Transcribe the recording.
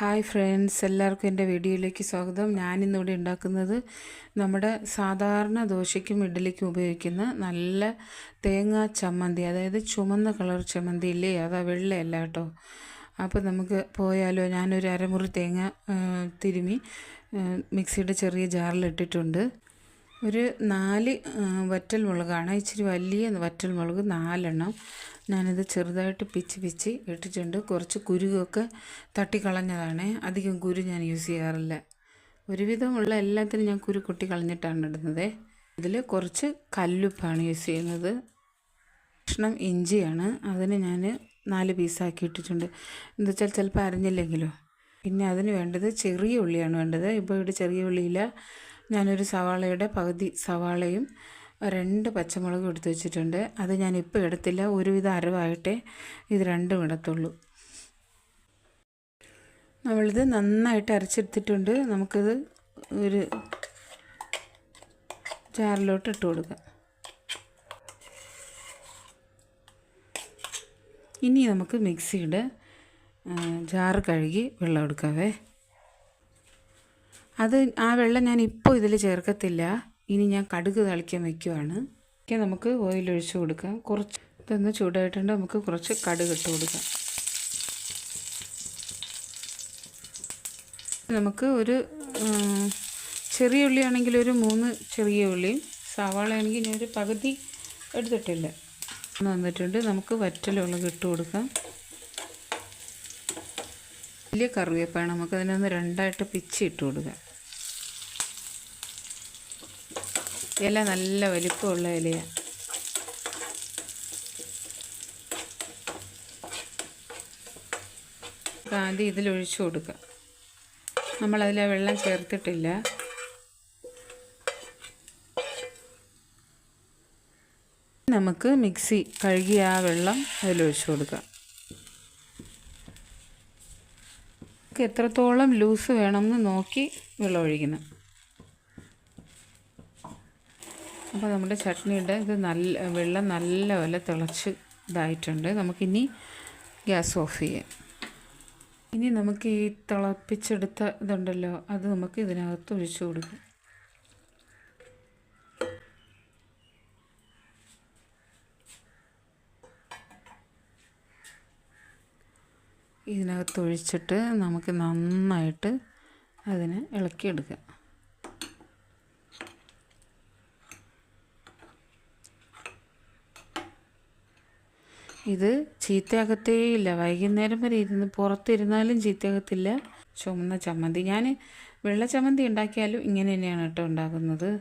Hi friends എല്ലാവർക്കും എന്റെ വീഡിയോയിലേക്ക് സ്വാഗതം. ഞാനിന്നിവിടെ ഉണ്ടാക്കുന്നത് നമ്മുടെ സാധാരണ ദോശയ്ക്കും ഇഡ്ഡലിക്കും ഉപയോഗിക്കുന്ന നല്ല തേങ്ങാ ചമ്മന്തി അതായത് ചുമന്ന കളർ ചമ്മന്തി ഇല്ലേ? അതാ വെള്ളയല്ല കേട്ടോ. അപ്പോൾ നമുക്ക് പോയാലോ? ഞാനൊരു അരമുറി തേങ്ങ തിരുമി മിക്സിയുടെ ചെറിയ ജാറിലിട്ടിട്ടുണ്ട്. ഒരു നാല് വറ്റൽ മുളകാണ്. ഇച്ചിരി വലിയ വറ്റൽ മുളക് നാലെണ്ണം. ഞാനിത് ചെറുതായിട്ട് പിച്ച് പിച്ച് ഇട്ടിട്ടുണ്ട്. കുറച്ച് കുരുകൊക്കെ തട്ടിക്കളഞ്ഞതാണ്. അധികം കുരു ഞാൻ യൂസ് ചെയ്യാറില്ല. ഒരുവിധമുള്ള എല്ലാത്തിനും ഞാൻ കുരു കൊട്ടി കളഞ്ഞിട്ടാണ് ഇടുന്നത്. ഇതിൽ കുറച്ച് കല്ലുപ്പാണ് യൂസ് ചെയ്യുന്നത്. ഭക്ഷണം ഇഞ്ചിയാണ്. അതിന് ഞാൻ നാല് പീസാക്കി ഇട്ടിട്ടുണ്ട്. എന്താ വെച്ചാൽ ചിലപ്പോൾ അരഞ്ഞില്ലെങ്കിലോ. പിന്നെ അതിന് വേണ്ടത് ചെറിയ ഉള്ളിയാണ് വേണ്ടത്. ഇപ്പോൾ ഇവിടെ ചെറിയ ഉള്ളിയില്ല. ഞാനൊരു സവാളയുടെ പകുതി സവാളയും രണ്ട് പച്ചമുളകും എടുത്ത് വെച്ചിട്ടുണ്ട്. അത് ഞാൻ ഇപ്പോൾ എടുത്തില്ല. ഒരുവിധം അരവായിട്ടേ ഇത് രണ്ടും ഇടത്തുള്ളൂ. നമ്മളിത് നന്നായിട്ട് അരച്ചെടുത്തിട്ടുണ്ട്. നമുക്കിത് ഒരു ജാറിലോട്ട് ഇട്ട് കൊടുക്കാം. ഇനി നമുക്ക് മിക്സിയുടെ ജാറ് കഴുകി വെള്ളം എടുക്കാവേ. അത് ആ വെള്ളം ഞാൻ ഇപ്പോൾ ഇതിൽ ചേർക്കത്തില്ല. ഇനി ഞാൻ കടുക് തളിക്കാൻ വയ്ക്കുവാണ് ഒക്കെ നമുക്ക് ഓയിൽ ഒഴിച്ചു കൊടുക്കാം. കുറച്ച് ഇതൊന്ന് ചൂടായിട്ടുണ്ട്. നമുക്ക് കുറച്ച് കടുക് ഇട്ട് കൊടുക്കാം. നമുക്ക് ഒരു ചെറിയ ചെറിയ ഉള്ളിയാണെങ്കിൽ ഒരു മൂന്ന് ചെറിയ ഉള്ളിയും സവാള ആണെങ്കിൽ ഞാൻ ഒരു പകുതി എടുത്തിട്ടില്ല വന്നിട്ടുണ്ട്. നമുക്ക് വറ്റലുള്ളത് ഇട്ട് കൊടുക്കാം. വലിയ കറിവേപ്പാണ്. നമുക്ക് അതിനൊന്ന് രണ്ടായിട്ട് പിച്ചി ഇട്ട് കൊടുക്കാം. ഇല നല്ല വലിപ്പമുള്ള ഇലയാണ് ആദ്യം ഇതിലൊഴിച്ചു കൊടുക്കുക കൊടുക്കാം. നമ്മളതിൽ വെള്ളം ചേർത്തിട്ടില്ല. നമുക്ക് മിക്സി കഴുകിയ ആ വെള്ളം അതിലൊഴിച്ചു കൊടുക്കാം. നമുക്ക് എത്രത്തോളം ലൂസ് വേണമെന്ന് നോക്കി വെള്ളം ഒഴിക്കണം അപ്പോൾ നമ്മുടെ ചട്നിയുടെ ഇത് നല്ല വെള്ളം നല്ലപോലെ തിളച്ച് ഇതായിട്ടുണ്ട്. നമുക്കിനി ഗ്യാസ് ഓഫ് ചെയ്യാം. ഇനി നമുക്ക് ഈ തിളപ്പിച്ചെടുത്ത ഇതുണ്ടല്ലോ അത് നമുക്ക് ഇതിനകത്ത് ഒഴിച്ചു കൊടുക്കാം. ഇതിനകത്ത് ഒഴിച്ചിട്ട് നമുക്ക് നന്നായിട്ട് അതിനെ ഇളക്കിയെടുക്കാം. ഇത് ചീത്തയാകത്തേയില്ല. വൈകുന്നേരം വരെ ഇരുന്ന് പുറത്തിരുന്നാലും ചീത്തയാകത്തില്ല. ചുമന്ന ചമ്മന്തി. ഞാൻ വെള്ള ചമ്മന്തി ഉണ്ടാക്കിയാലും ഇങ്ങനെ തന്നെയാണ് കേട്ടോ ഉണ്ടാക്കുന്നത്.